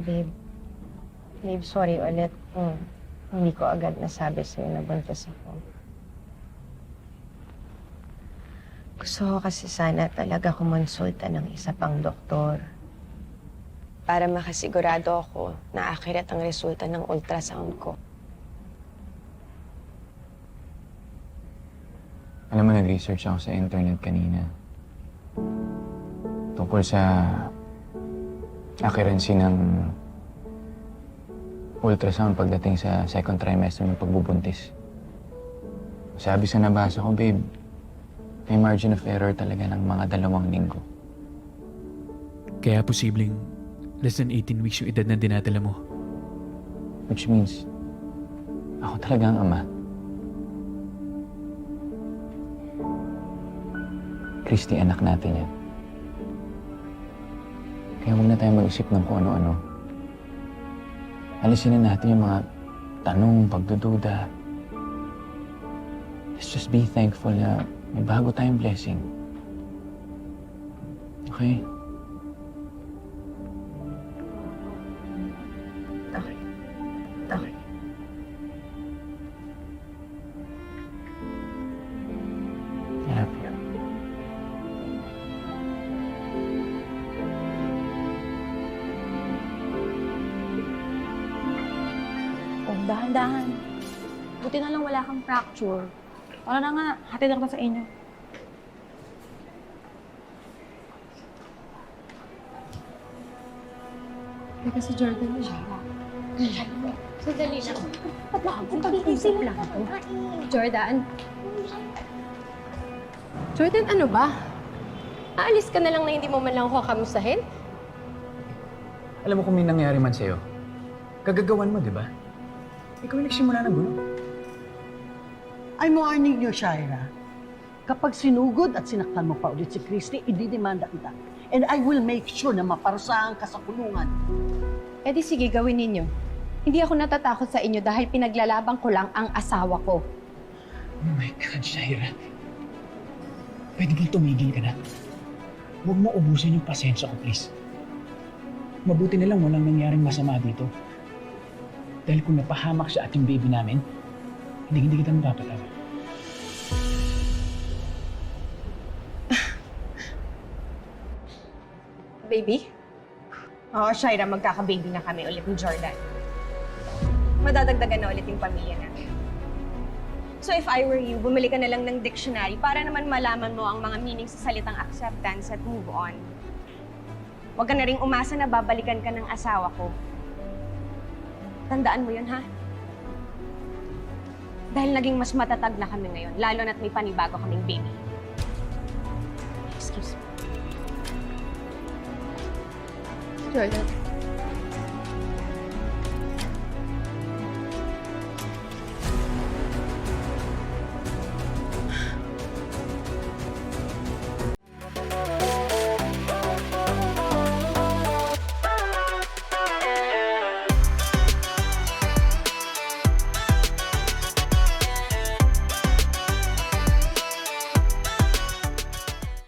Babe, babe, sorry ulit. Kung hindi ko agad nasabi sa'yo na buntis ako. Gusto ko kasi sana talaga kumonsulta ng isa pang doktor. Para makasigurado ako na accurate ang resulta ng ultrasound ko. Alam mo, nag-research ako sa internet kanina. Tungkol sa accuracy ng ultrasound pagdating sa second trimester ng pagbubuntis. Sabi sa nabasa ko, babe, may margin of error talaga ng mga dalawang linggo. Kaya posibleng less than 18 weeks yung edad na dinadala mo. Which means, ako talaga ang ama. Christy, anak natin yan. Kaya huwag na tayo mag-isip ng kung ano-ano. Alisin na natin yung mga tanong, pagdududa. Let's just be thankful na may bago tayong blessing. Okay? Okay. Okay. I love you. Oh, dahan-dahan. Buti na lang wala kang fracture. Wala na nga, hatid na kita sa inyo. Teka si Jordan na siya. Sandali lang. Pag-iisip lang ako. Jordan? Jordan, ano ba? Aalis ka na lang na hindi mo man lang ako kamustahin? Alam mo kung may nangyari man sa'yo, kagagawan mo, di ba? Ikaw yung nagsimula ng gulo. I'm warning you, Shaira. Kapag sinugod at sinaktan mo pa ulit si Christy, ididemanda kita. And I will make sure na maparusahan ka sa kulungan. Eh di sige, gawin ninyo. Hindi ako natatakot sa inyo dahil pinaglalaban ko lang ang asawa ko. Oh my God, Shaira. Pwede bang tumigil ka na? Huwag mo ubusin yung pasensya ko, please. Mabuti na lang walang nangyaring masama dito. Dahil kung napahamak siya at yung baby namin, hindi hindi kita mapapatawa. Baby? Oo, Shaira, magkaka-baby na kami ulit ni Jordan. Madadagdagan na ulit yung pamilya natin. So if I were you, bumili ka na lang ng dictionary para naman malaman mo ang mga meaning sa salitang acceptance at move on. Huwag ka na rin umasa na babalikan ka ng asawa ko. Tandaan mo yun, ha? Dahil naging mas matatag na kami ngayon, lalo na't may panibago kaming baby. Excuse me. Jordan,